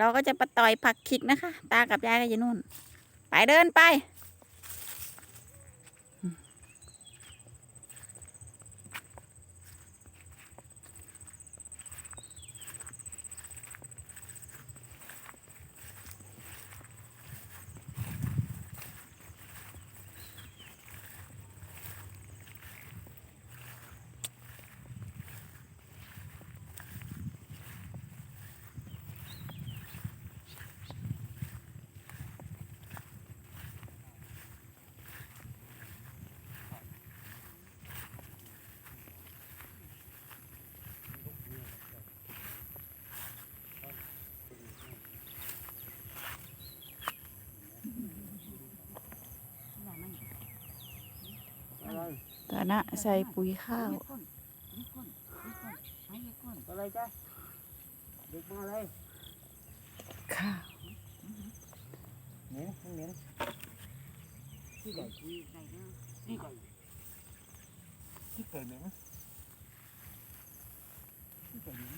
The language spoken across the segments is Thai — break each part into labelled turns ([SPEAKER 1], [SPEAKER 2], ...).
[SPEAKER 1] เราก็จะไปต่อยผักขิกนะคะ ตากับยายก็อยู่นู่น ไปเดินไป
[SPEAKER 2] อะไร
[SPEAKER 1] ตานะใส่ปุ๋ยข้าว
[SPEAKER 2] อะไรจ้ะเด็กมาอะไร
[SPEAKER 1] ข้าว
[SPEAKER 2] เหม็นเหม็นที่ไก่ที่ไก่ที่ไก่ที่ไก่เหม็นที่ไก่เหม็น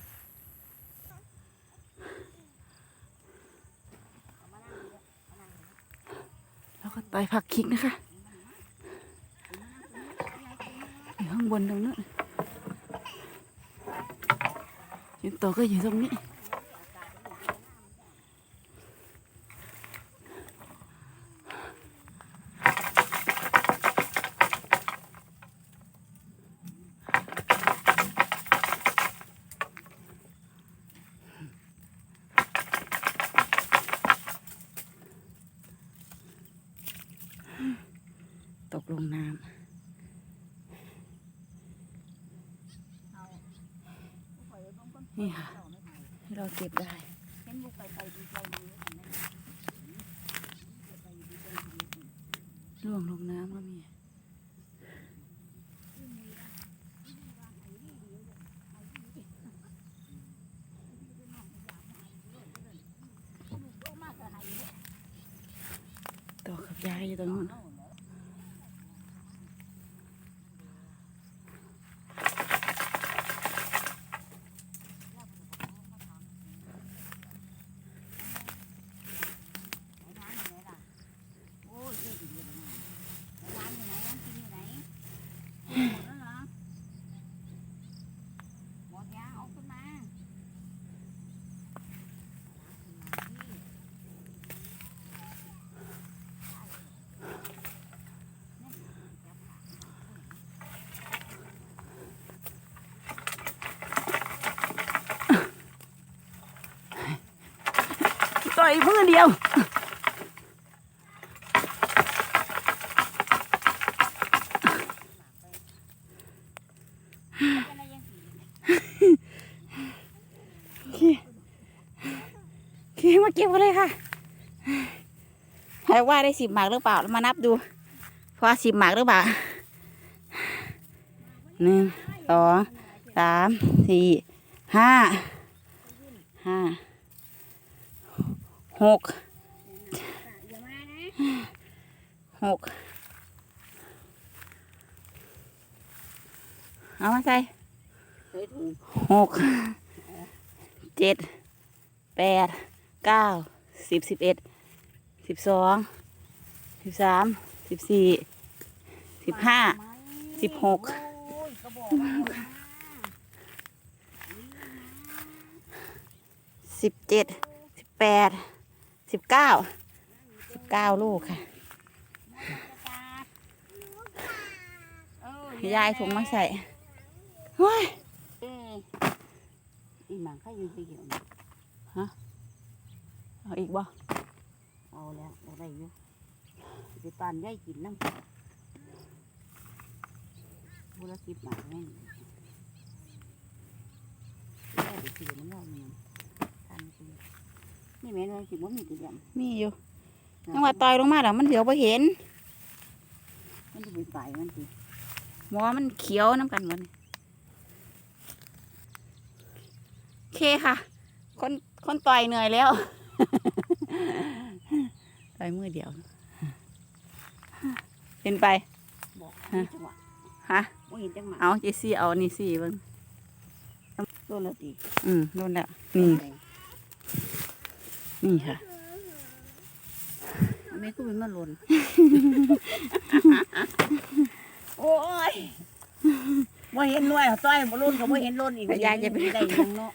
[SPEAKER 1] แล้วก็ต่อยผักขิกนะคะ อยู่ข้างบนตรงนู้นยิงโตก็อยู่ตรงนี้ นี่ค่ะที่เราเก็บได้ล่วงลงน้ำก็มีต่อกับยายอยู่ตรงนู้น อยมือเดียวโอเคโอเคมาเก็บเลยค่ะให้ว่าได้สิบหมากหรือเปล่า มานับดูพอสิบหมากหรือเปล่าหนึ่งสองสามสี่ห้าห้า หกหกเอามาใส่
[SPEAKER 2] ใส่
[SPEAKER 1] หกเจ็ดแปดเก้าสิบสิบเอ็ดสิบสองสิบสามสิบสี่สิบห้าสิบหกสิบเจ็ดสิบแปด สิบเก้าสิบเก้าลูกค่ะ ยายถุงมาใส่เฮ้ย
[SPEAKER 2] เอ้ยอีหมังข้ายังไปเกี่ยว
[SPEAKER 1] เอาอีกบ่
[SPEAKER 2] เอาแล้วเอาได้อยู่สิปานได้กินน้ำบุรสิบหมังแม่งได้ไปซื้อน้ำเราเนี่ยทานซื้อ นี่แม่เราสิบ่มีตัวเดียว
[SPEAKER 1] มีอยู่ยังว่าต่อยลงมาแล้วมันเหลียวไปเห็น
[SPEAKER 2] มันจะไปฝ่ายมันสิ
[SPEAKER 1] หมอมันเขียวน้ำกันหมดนี่โอเคค่ะ คนคนต่อยเหนื่อยแล้ว ต่อยมือเดียวเห็นไป
[SPEAKER 2] บอกมีจังหวะ
[SPEAKER 1] ฮะ
[SPEAKER 2] บ่เห็นจังหวะ
[SPEAKER 1] เอาเจซี่เอานี่สี่เบิ้ง
[SPEAKER 2] โดนแล้วตี
[SPEAKER 1] อืมโดนแล้วนี่ นี่ค่ะ
[SPEAKER 2] แม่ก็เป็นมาหล่นโอ้ยบ่เห็นหน่วยต้อยบ่หล่นก็บ่เห็นหล่นอีก
[SPEAKER 1] ยายจะไป
[SPEAKER 2] ได้ยังเนาะ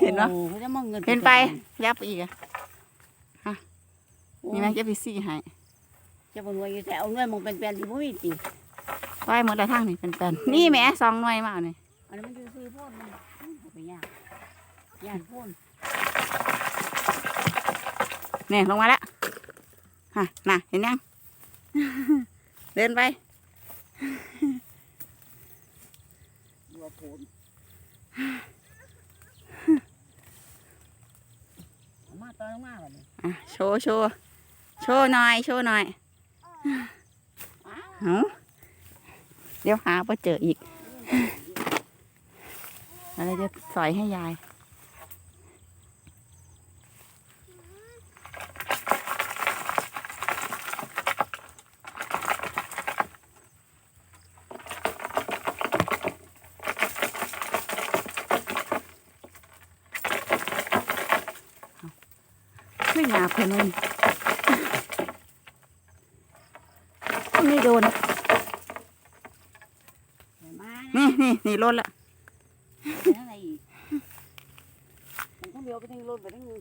[SPEAKER 1] เห็นปะ
[SPEAKER 2] โอ้เขาจะมองเงิน
[SPEAKER 1] เห็นไป ยับอีกอะนี่แม่จะไปซี่ให้
[SPEAKER 2] จะบ่หน่วยอยู่แต่เอาหน่วยมองเป็นๆที่บ่มีติ
[SPEAKER 1] ไว้หมดละทางนี่เป็นแปนนี่แหม่สองหน่วยมาเอานี่
[SPEAKER 2] อันนั้นมันอยู่ซื้อโพดมันเอาไปยากย่านโพน
[SPEAKER 1] เนี่ยลงมาแล้วฮะน่ะเห็นยัง เดินไป
[SPEAKER 2] บัวโพนเอามาตอนมาบัดนี้
[SPEAKER 1] อะโชว์โชว์โชว์หน่อยโชว์หน่อยเอาเดี๋ยวหาไปเจออีกอะไรจะสอยให้ยาย หนาเพิ่นเลยไม่โดน
[SPEAKER 2] เดี๋ยวมา
[SPEAKER 1] นี่นี่นี่ลดละ
[SPEAKER 2] เป็นอะไรอีกมันต้องเลี้ยวไปทางรถไปทางนู้น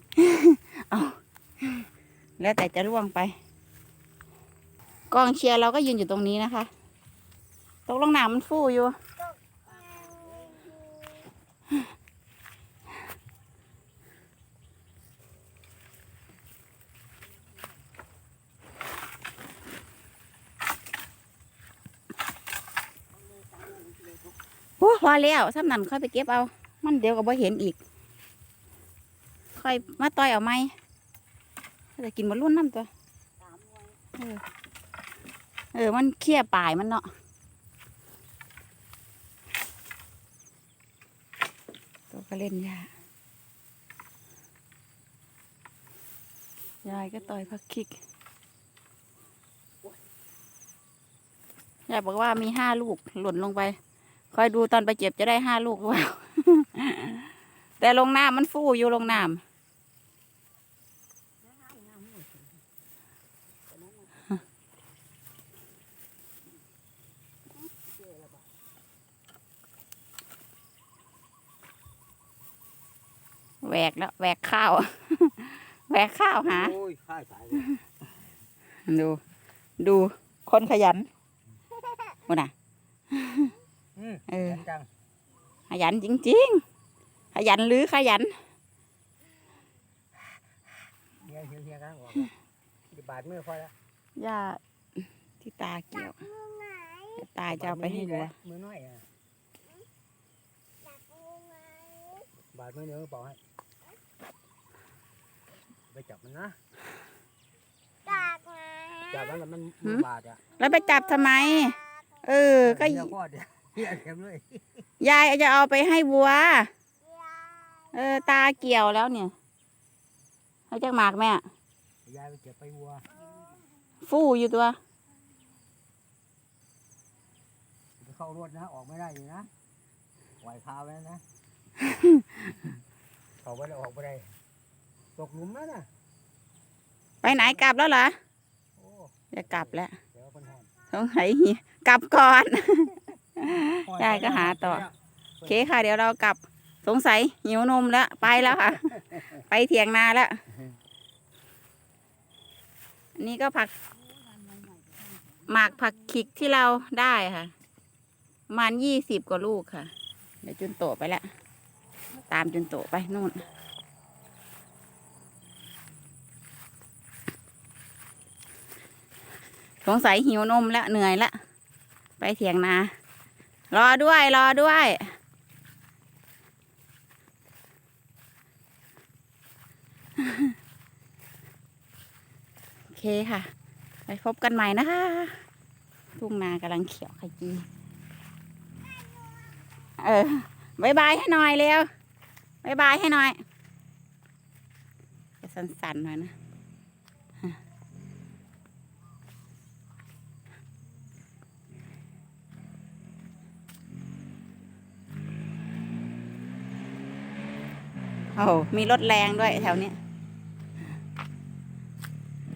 [SPEAKER 1] แล้วแต่จะร่วงไป กองเชียร์เราก็ยืนอยู่ตรงนี้นะคะตกลงน้ำมันฟูอยู่ โอ้พอแล้วซ้ำนั่นค่อยไปเก็บเอา มันเดี๋ยวก็บ่เห็นอีก ค่อยมาต่อยเอาไหมจะกินบอลลุ่นน้ำตัว
[SPEAKER 2] สามหน่วย
[SPEAKER 1] เออ มันเคี่ยปลายมันเนาะตัวก็เล่นยายายก็ต่อยพักคิก ยายบอกว่ามีห้าลูกหล่นลงไป คอยดูตอนไปเจ็บจะได้ห้าลูกหรือเปล่าแต่ลงน้ำมันฟูอยู่ลงน้ำแหวกแล้วแหวกข้าวแหวกข้าวหา
[SPEAKER 3] โอ้ยข้าสาย
[SPEAKER 1] ดู ดูคนขยันวน่ะ
[SPEAKER 3] อืม
[SPEAKER 1] เออ
[SPEAKER 3] เห็นจัง
[SPEAKER 1] ขยันจริง ๆ ขยันหรือขยัน
[SPEAKER 3] เฮียเฮียเฮียกันออกสิบบาทมือพอแล้ว
[SPEAKER 1] ย่าที่ตาเกี่ยวเดี๋ยว ตาจะเอาไปให้วัว
[SPEAKER 3] มือน้อยอะบาทมือเดียวบอกให้ไปจับมันนะจับมันแล้วมันมือบาทอะ
[SPEAKER 1] แล้วไปจับทำไม เออก็
[SPEAKER 3] เฮียพอดเนี่ย เฮียเต็มเลย
[SPEAKER 1] ยายจะเอาไปให้วัว เออ ตาเกี่ยวแล้วเนี่ยให้จักหมากแม่
[SPEAKER 3] ยายไปเก็บไปวัว
[SPEAKER 1] ฟู่อยู่ตัว
[SPEAKER 3] ไปเข้ารถนะ ออกไม่ได้อยู่นะไหวคาไว้นะ เขาไม่ได้ออกไม่ได้ ตกหลุมแล้วนะ
[SPEAKER 1] ไปไหนกลับแล้วเหรอ
[SPEAKER 3] โอ้
[SPEAKER 1] จะกลับแล้ว
[SPEAKER 3] เดี๋ยวคนหอน
[SPEAKER 1] สงสัยหิวกลับก่อน ยายก็หาต่อโอเคค่ะ เดี๋ยวเรากลับสงสัยหิวนมแล้วไปแล้วค่ะ ไปเถียงนาแล้วอันนี้ก็ผัก หมากผักขิกที่เราได้ค่ะประมาณยี่สิบกว่าลูกค่ะ เดี๋ยวจุนโตะไปแล้วตามจุนโตะไปนู่น สงสัยหิวนมแล้วเหนื่อยแล้วไปเถียงนา รอด้วยรอด้วย โอเคค่ะ ไปพบกันใหม่นะคะ ทุ่งนากำลังเขียวขจีเออบายบายให้หน่อยเร็วบายบายให้หน่อยจะสั่นๆหน่อยนะ อ้มีรถแรงด้วยแถวเนี้ย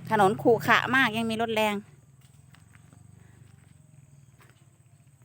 [SPEAKER 1] ถนนขรุขระมากยังมีรถแรง